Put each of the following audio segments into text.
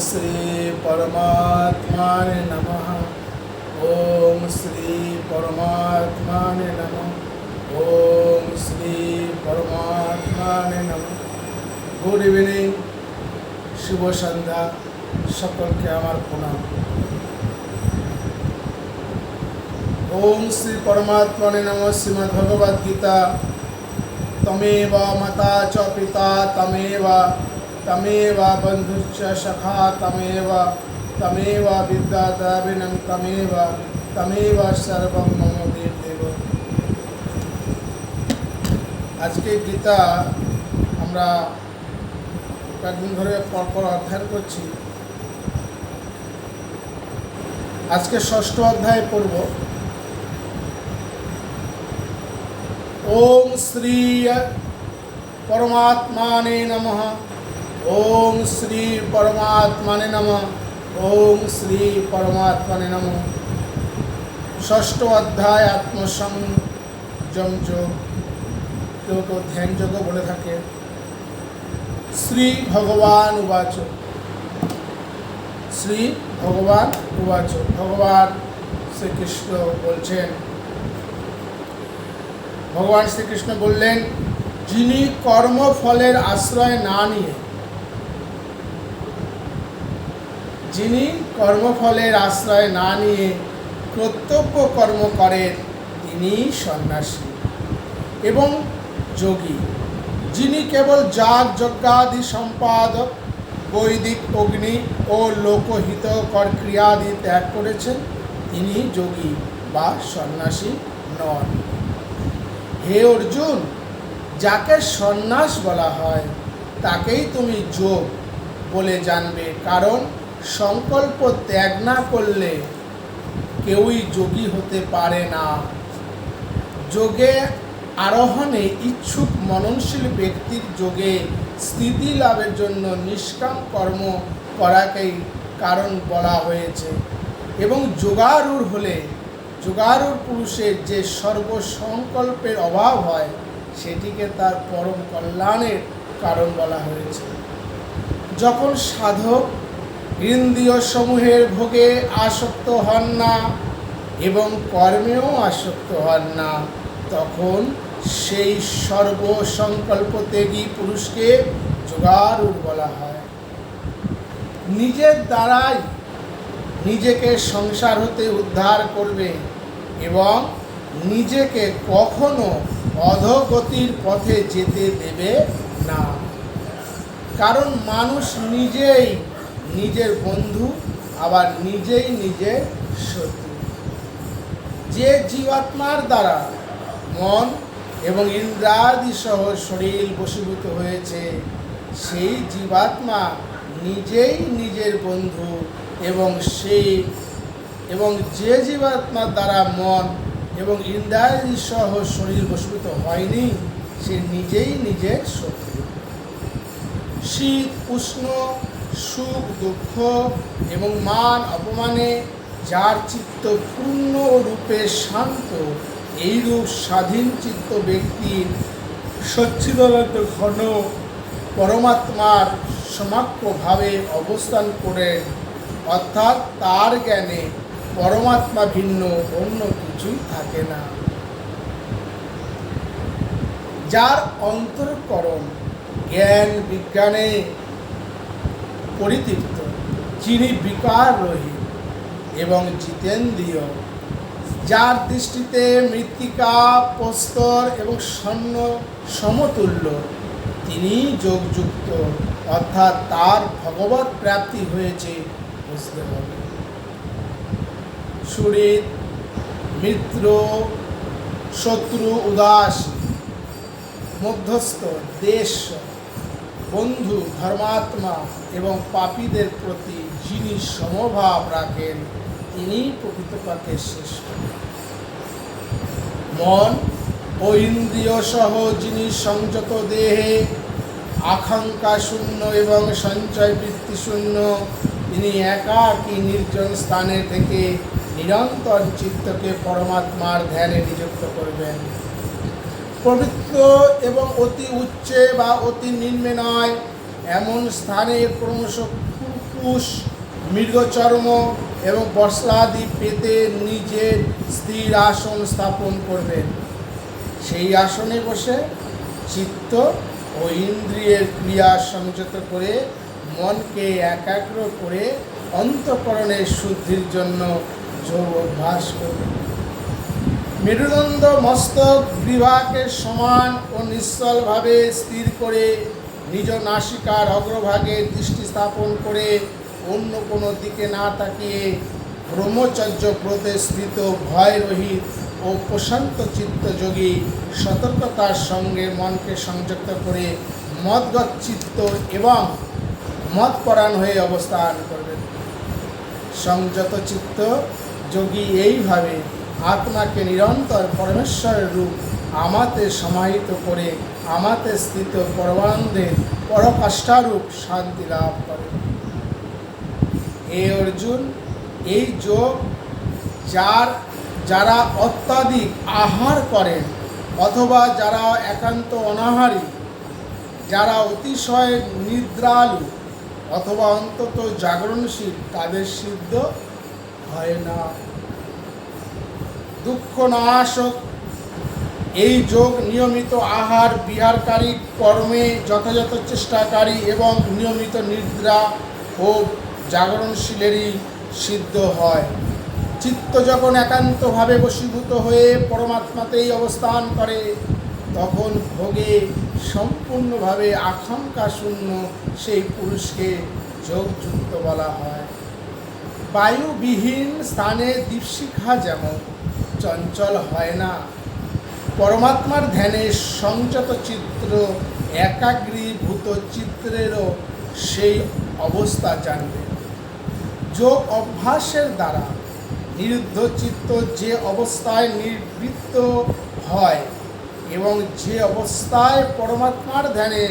শ্রী পরমাত্মানে নমঃ ওম শ্রী পরমাত্মানে নমঃ ওম শ্রী পরমাত্মানে নমঃ গুড ইভিনিং শুভ সন্ধ্যা সকলকে আমার প্রণাম ওম শ্রী পরমাত্মনে নম শ্রীমদ্ ভগবদ গীতা তমেব মাতা চ পিতা তমেব তমেব বন্ধুশ্চ সখা তমেব তমেব বিদ্যাদ্রবিণং তমেব তমেব সর্বম মম দেব আজকে গীতা আমরা কয়েকদিন ধরে পরপর অধ্যয়ন করছি। আজকে ষষ্ঠ অধ্যায় পড়ব। ওম শ্রী পরমাত্মানে নমঃ। ওম শ্রী পরমাত্মানে নমঃ। ওম শ্রী পরমাত্মানে নমঃ। ষষ্ঠ অধ্যায় আত্মসংযম যোগ। কেউ কেউ ধ্যান যোগ বলে থাকে। শ্রী ভগবান উবাচ। শ্রী ভগবান উবাচ। ভগবান শ্রীকৃষ্ণ বলছেন। ভগবান শ্রীকৃষ্ণ বললেন, যিনি কর্মফলের আশ্রয় না নিয়ে যিনি কর্মফলের আশ্রয় না নিয়ে কর্তব্য কর্ম করেন, তিনি সন্ন্যাসী এবং যোগী। যিনি কেবল যাগ, যজ্ঞাদি সম্পাদক বৈদিক, অগ্নি ও লোকহিতকর ক্রিয়াদি ত্যাগ করেছেন, তিনি যোগী বা সন্ন্যাসী নন। হে অর্জুন, যাকে সন্ন্যাস বলা হয়, তাকেই তুমি যোগ বলে জানবে, কারণ সংকল্প ত্যাগ না করলে কেউই যোগী হতে পারে না। যোগে আরোহণে ইচ্ছুক মননশীল ব্যক্তির যোগে স্থিতি লাভের জন্য নিষ্কাম কর্ম করাকেই কারণ বলা হয়েছে এবং যোগারূঢ় হলে যোগারূঢ় পুরুষের যে সর্বসংকল্পের অভাব হয়, সেটিকে তার পরম কল্যাণের কারণ বলা হয়েছে। যখন সাধক ইন্দ্রিয় সমূহের ভোগে আসক্ত হন না এবং কর্মেও আসক্ত হন না, তখন সেই সর্বসংকল্প ত্যাগী পুরুষকে যোগারূঢ় বলা হয়। নিজের দ্বারাই নিজেকে সংসার হতে উদ্ধার করবে এবং নিজেকে কখনো অধগতির পথে যেতে দেবে না। কারণ মানুষ নিজেই নিজের বন্ধু, আবার নিজেই নিজের শত্রু। যে জীবাত্মার দ্বারা মন এবং ইন্দ্রাদি সহ শরীর বশীভূত হয়েছে, সেই জীবাত্মা নিজেই নিজের বন্ধু এবং সেই এবং যে জীবাত্মার দ্বারা মন এবং ইন্দ্রাদি সহ শরীর বশীভূত হয়নি, সে নিজেই নিজের শত্রু। শীত, উষ্ণ সুখ, দুঃখ এবং মান অপমানে যার চিত্ত পূর্ণ রূপে শান্ত, এইরূপ স্বাধীন চিত্ত ব্যক্তির সচ্ছিদানন্দ ঘন পরমাত্মার সমাক্যভাবে অবস্থান করে অর্থাৎ তার জ্ঞানে পরমাত্মা ভিন্ন, অন্য কিছুই থাকে না। যার অন্তরকরণ জ্ঞান বিজ্ঞানে পরিতৃপ্ত। যিনি বিকার রহিত এবং জিতেন্দ্রীয়, যার দৃষ্টিতে মৃত্তিকা, প্রস্তর এবং স্বর্ণ সমতুল্য তিনি যোগযুক্ত, অর্থাৎ তার ভগবত প্রাপ্তি হয়েছে বুঝতে হবে। সুরিত মিত্র, শত্রু উদাস মধ্যস্থ, দেশ বন্ধু, ধর্মাত্মা এবং পাপীদের প্রতি যিনি সমভাব রাখেন তিনি প্রকৃতপক্ষে শ্রেষ্ঠ। মন ও ইন্দ্রিয় সহ যিনি সংযত দেহে, আকাঙ্ক্ষা শূন্য এবং সঞ্চয় বৃত্তি শূন্য, তিনি একাকী নির্জন স্থানে থেকে নিরন্তর চিত্তকে পরমাত্মার ধ্যানে নিযুক্ত করবেন। পবিত্র এবং অতি উচ্চে বা অতি নিম্নে নয়, এমন স্থানে ক্রমশ কুকু কুশ মৃগচর্ম এবং বস্ত্রাদি পেতে নিজের স্থির আসন স্থাপন করবেন। সেই আসনে বসে চিত্ত ও ইন্দ্রিয়ের ক্রিয়া সংযত করে মনকে একাগ্র করে অন্তঃকরণের শুদ্ধির জন্য যোগ অভ্যাস করবেন। মেরুদণ্ড মস্তক বিভাগকে সমান ও নিশ্চলভাবে স্থির করে নিজ নাসিকার অগ্রভাগে দৃষ্টি স্থাপন করে অন্য কোনো দিকে না তাকিয়ে ব্রহ্মচর্য ব্রতে স্থিত ভয় রহিত ও প্রশান্ত চিত্তযোগী সতর্কতার সঙ্গে মনকে সংযুক্ত করে মদগত চিত্ত এবং মদপরাণ হয়ে অবস্থান করবেন। সংযত চিত্ত যোগী এইভাবে আত্মাকে নিরন্তর পরমেশ্বরের রূপ আমাতে সমাহিত করে, আমাতে স্থিত পরমানন্দে পরকাষ্ঠারূপ শান্তি লাভ করে। এ অর্জুন, এই যোগ যার, যারা অত্যাধিক আহার করেন অথবা যারা একান্ত অনাহারী, যারা অতিশয় নিদ্রালু অথবা অন্তত জাগরণশীল, তাদের সিদ্ধ হয় না। দুঃখ নাশক। এই যোগ নিয়মিত আহার, বিহারকারী কর্মে যথাযথ চেষ্টাকারী এবং নিয়মিত নিদ্রা ও জাগরণশীলেরই সিদ্ধ হয়। চিত্ত যখন একান্তভাবে বশীভূত হয়ে পরমাত্মাতেই অবস্থান করে, তখন ভোগে সম্পূর্ণভাবে আকাঙ্ক্ষা শূন্য সেই পুরুষকে যোগযুক্ত বলা হয়। বায়ুবিহীন স্থানে দীপশিখা যেমন চঞ্চল হয় না। পরমাত্মার ধ্যানে সংযত চিত্র, একাগ্রীভূত চিত্রেরও সেই অবস্থা জানবে। যোগ অভ্যাসের দ্বারা নিরুদ্ধ চিত্ত যে অবস্থায় নিবৃত্ত হয় এবং যে অবস্থায় পরমাত্মার ধ্যানে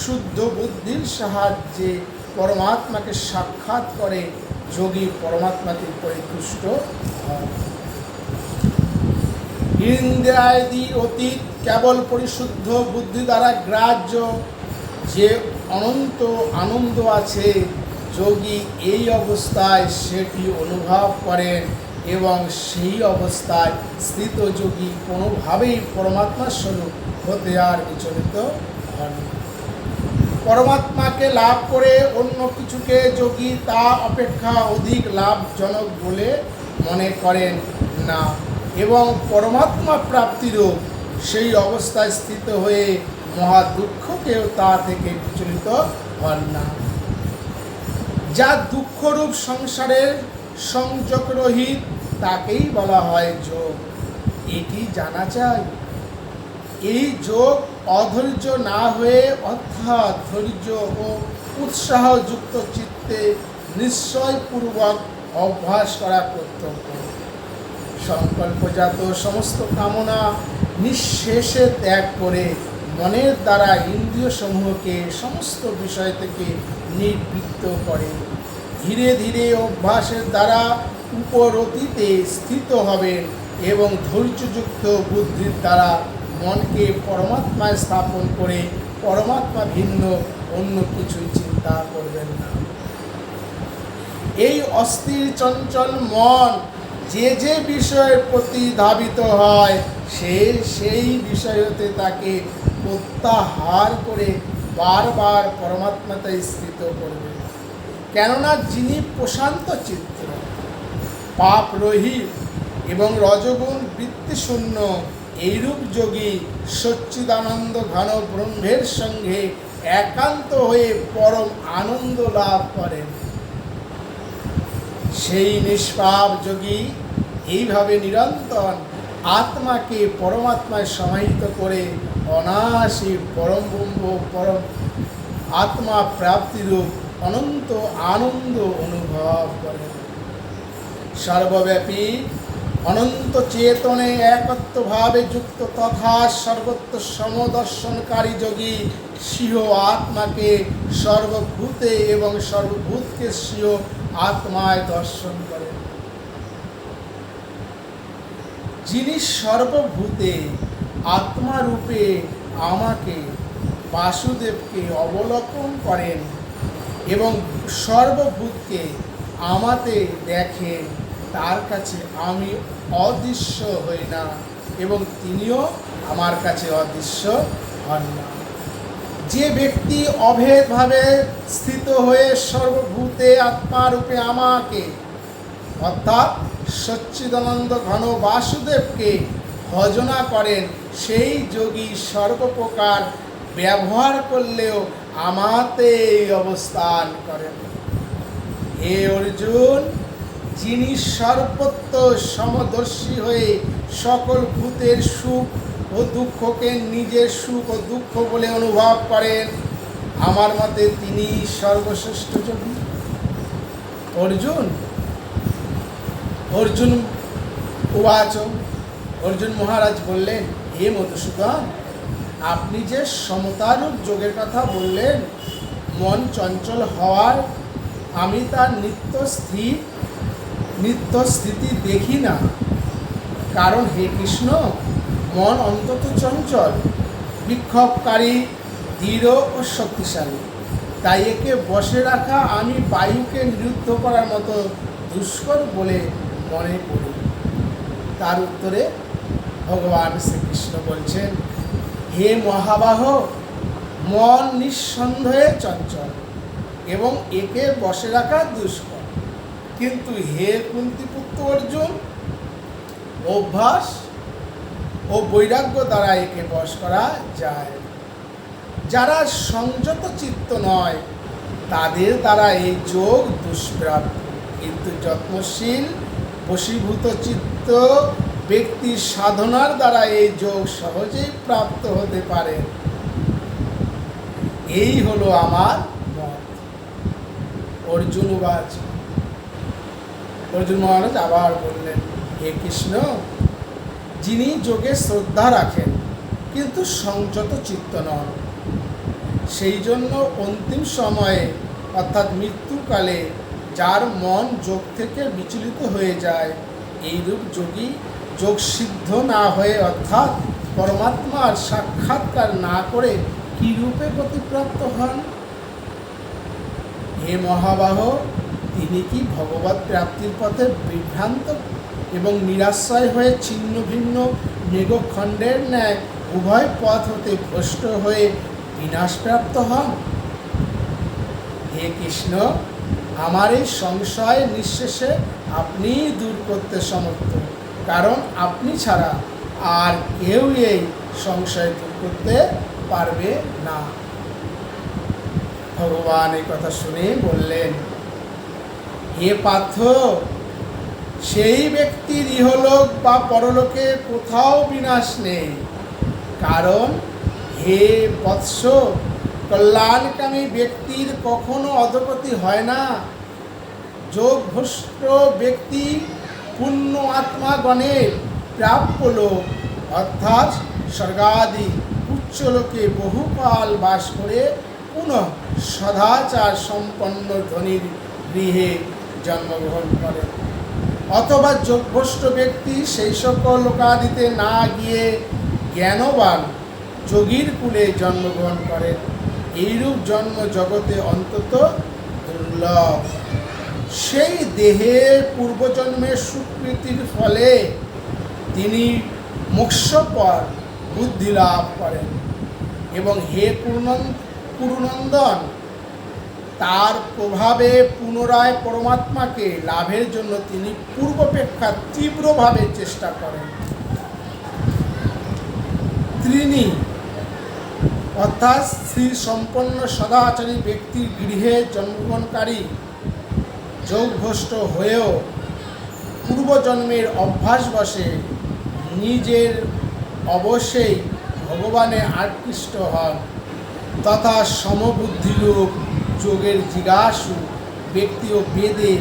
শুদ্ধ বুদ্ধির সাহায্যে পরমাত্মাকে সাক্ষাৎ করে, যোগী পরমাত্মাকে পরিতুষ্ট হয়। ইন্দ্রাদি অতীত কেবল পরিশুদ্ধ বুদ্ধি দ্বারা গ্রাহ্য যে অনন্ত আনন্দ আছে, যোগী এই অবস্থায় সেটি অনুভব করেন এবং সেই অবস্থায় স্থিত যোগী কোনোভাবেই পরমাত্মার স্বরূপ হতে আর বিচলিত হন। পরমাত্মাকে লাভ করে অন্য কিছুকে যোগী তা অপেক্ষা অধিক লাভজনক বলে মনে করেন না এবং পরমাত্মা প্রাপ্তিরও সেই অবস্থায় স্থিত হয়ে মহা দুঃখকেও তা থেকে বিচলিত হন না। যা দুঃখরূপ সংসারের সংযোগ রহিত তাকেই বলা হয় যোগ। এটি জানা চাই এই যোগ অধৈর্য না হয়ে অর্থাৎ ধৈর্য ও উৎসাহযুক্ত চিত্তে নিশ্চয়পূর্বক অভ্যাস করা কর্তব্য। সংকল্পজাত সমস্ত কামনা নিঃশেষে ত্যাগ করে মনের দ্বারা ইন্দ্রিয় সমূহকে সমস্ত বিষয় থেকে নিবৃত্ত করে। ধীরে ধীরে অভ্যাসের দ্বারা উপরতিতে স্থিত হবেন এবং ধৈর্যযুক্ত বুদ্ধির দ্বারা মনকে পরমাত্মায় স্থাপন করে পরমাত্মা ভিন্ন, অন্য কিছুই চিন্তা করবেন না। এই অস্থির চঞ্চল মন যে যে বিষয়ের প্রতি ধাবিত হয়, সে সেই বিষয়তে তাকে প্রত্যাহার করে বারবার পরমাত্মাতে স্থিত করবে। কেননা যিনি প্রশান্ত চিত্র পাপ রহিত এবং রজগুণ বৃত্তিশূন্য, এইরূপ যোগী সচ্চিদানন্দ ঘন ব্রহ্মের সঙ্গে একান্ত হয়ে পরম আনন্দ লাভ করেন। সেই নিষ্পাপ যোগী এইভাবে নিরন্তর আত্মাকে পরমাত্মায় সমাহিত করে অনায়াসে পরম পরম আত্মা প্রাপ্তিরূপ অনন্ত আনন্দ অনুভব করে সর্বব্যাপী অনন্ত চেতনে একত্বভাবে যুক্ত তথা সর্বত্র সমদর্শনকারী যোগী সিংহ আত্মাকে সর্বভূতে এবং সর্বভূতকে সিংহ আত্মায় দর্শন করেন যিনি সর্বভূতে আত্মারূপে আমাকে বাসুদেবকে অবলোকন করেন এবং সর্বভূতকে আমাতে দেখেন, তার কাছে আমি অদৃশ্য হই না এবং তিনিও আমার কাছে অদৃশ্য হন না। যে ব্যক্তি অভেদভাবে স্থিত হয়ে সর্বভূতে আত্মারূপে আমাকে, অর্থাৎ সচ্চিদানন্দ ঘন বাসুদেবকে ভজনা করেন, সেই যোগী সর্বপ্রকার ব্যবহার করলেও আমাতেই অবস্থান করেন। হে অর্জুন, যিনি সর্বত্র সমদর্শী হয়ে সকল ভূতের সুখ ও দুঃখকে নিজের সুখ ও দুঃখ বলে অনুভব করেন। আমার মতে তিনি সর্বশ্রেষ্ঠ যোগী। অর্জুন অর্জুন উবাচ, অর্জুন মহারাজ বললেন, হে মধুসূদন, আপনি যে সমতারূপ যোগের কথা বললেন, মন চঞ্চল হওয়ার আমি তার নিত্য স্থির, নিত্য স্থিতি দেখি না। কারণ হে কৃষ্ণ মন অন্তত চঞ্চল, বিক্ষোভকারী, দৃঢ় ও শক্তিশালী। তাই একে বসে রাখা আমি বায়ুকে নিরুদ্ধ করার মতো দুষ্কর বলে মনে করি। তার উত্তরে ভগবান শ্রীকৃষ্ণ বলছেন, হে মহাবাহ, মন নিঃসন্দেহে চঞ্চল এবং একে বসে রাখা দুষ্কর। কিন্তু হে কুন্তিপুত্র অর্জুন, অভ্যাস ও বৈরাগ্য দ্বারা একে বশ করা যায়। যারা সংযত চিত্ত নয়, তাদের দ্বারা এই যোগ দুষ্প্রাপ্য। কিন্তু যত্নশীল, বশীভূত চিত্ত ব্যক্তির সাধনার দ্বারা এই যোগ সহজেই প্রাপ্ত হতে পারে। এই হলো আমার মত। অর্জুন অর্জুন মহারাজ আবার বললেন, হে কৃষ্ণ যিনি যোগে শ্রদ্ধা রাখেন, কিন্তু সংযত চিত্ত নন। সেই জন্য অন্তিম সময়ে, অর্থাৎ মৃত্যুকালে, যার মন যোগ থেকে বিচলিত হয়ে যায়, এইরূপ যোগী যোগ সিদ্ধ না হয়ে, অর্থাৎ পরমাত্মার সাক্ষাৎকার না করে কী রূপে গতিপ্রাপ্ত হন? হে মহাবাহ, তিনি কি ভগবত প্রাপ্তির পথে বিভ্রান্ত এবং নিরাশ্রয় হয়ে ছিন্ন ভিন্ন মেঘখণ্ডের ন্যায় উভয় পথ হতে ভ্রষ্ট হয়ে বিনাশপ্রাপ্ত হন। হে কৃষ্ণ, আমার এই সংশয় নিঃশেষে আপনি দূর করতে সমর্থ, কারণ আপনি ছাড়া আর কেউ এই সংশয় দূর করতে পারবে না। ভগবান এই কথা শুনে বললেন, হে পার্থ সেই ব্যক্তির ইহলোক বা পরলোকে কোথাও বিনাশ নেই। কারণ হে বৎস, কল্যাণকামী ব্যক্তির কখনো অধপতি হয় না। যোগভ্রষ্ট ব্যক্তি পুণ্য আত্মাগণের প্রাপ্য লোক, অর্থাৎ স্বর্গাদি উচ্চলোকে বহুকাল বাস করে পুনঃ সদাচার সম্পন্ন ধনীর গৃহে জন্মগ্রহণ করেন। অথবা যোগভ্রষ্ট ব্যক্তি সেই সকল লোকাদিতে না গিয়ে জ্ঞানবান যোগীর কুলে জন্মগ্রহণ করেন। এইরূপ জন্ম জগতে অন্তত দুর্লভ। সেই দেহের পূর্বজন্মের স্বীকৃতির ফলে তিনি মোক্ষপর বুদ্ধি লাভ করেন। এবং হে পূর্ণন পুরুনন্দন তার প্রভাবে পুনরায় পরমাত্মাকে লাভের জন্য তিনি পূর্বপেক্ষা তীব্রভাবে চেষ্টা করেন। তিনি অর্থাৎ শ্রী সম্পন্ন সদাচারী ব্যক্তির গৃহে জন্মগ্রহণকারী যোগভ্রষ্ট হয়েও পূর্বজন্মের অভ্যাস অভ্যাসবশে নিজের অবশ্যই ভগবানে আকৃষ্ট হন, তথা সমবুদ্ধিরূপ যোগের জিজ্ঞাসু ব্যক্তি ও বেদে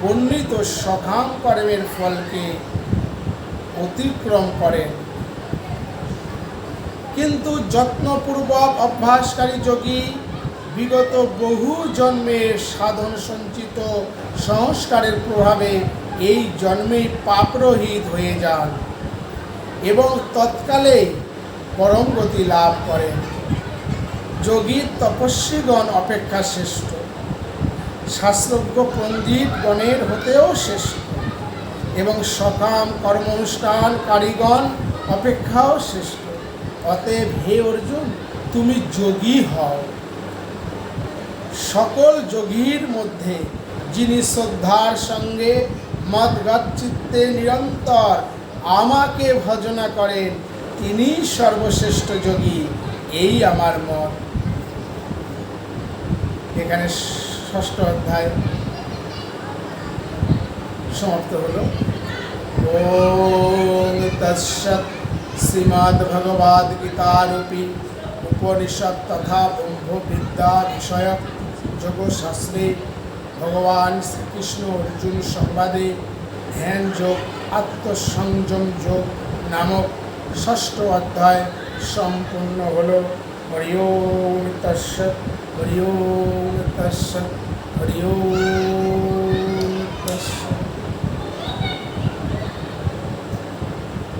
বর্ণিত সখাম কর্মের ফলকে অতিক্রম করেন কিন্তু যত্নপূর্বক অভ্যাসকারী যোগী বিগত বহু জন্মের সাধন সঞ্চিত সংস্কারের প্রভাবে এই জন্মেই পাপরহিত হয়ে যান এবং তৎকালে পরম গতি লাভ করেন। যোগী তপস্বীগণ অপেক্ষা শ্রেষ্ঠ। শাস্ত্রজ্ঞ পণ্ডিত গণের হতেও শ্রেষ্ঠ। এবং সকাম কর্ম অনুষ্ঠান কারিগণ অপেক্ষাও শ্রেষ্ঠ। অতএব হে অর্জুন, তুমি যোগী হও। সকল যোগীর মধ্যে যিনি শ্রদ্ধার সঙ্গে মদগত চিত্তে নিরন্তর আমাকে ভজনা করেন তিনি সর্বশ্রেষ্ঠ যোগী। এই আমার মত। এখানে ষষ্ঠ অধ্যায় সমাপ্ত হলো। ওম ভগবদ গীতারূপী উপনিষদ তথা ব্রহ্ম বিদ্যা বিষয়ক যোগশাস্ত্রে ভগবান শ্রীকৃষ্ণ অর্জুন সংবাদে ধ্যান যোগ, আত্মসংযম যোগ নামক ষষ্ঠ অধ্যায় সম্পূর্ণ হল। হরি ওম তৎসৎ। হরি ওম তৎসৎ হরি ওম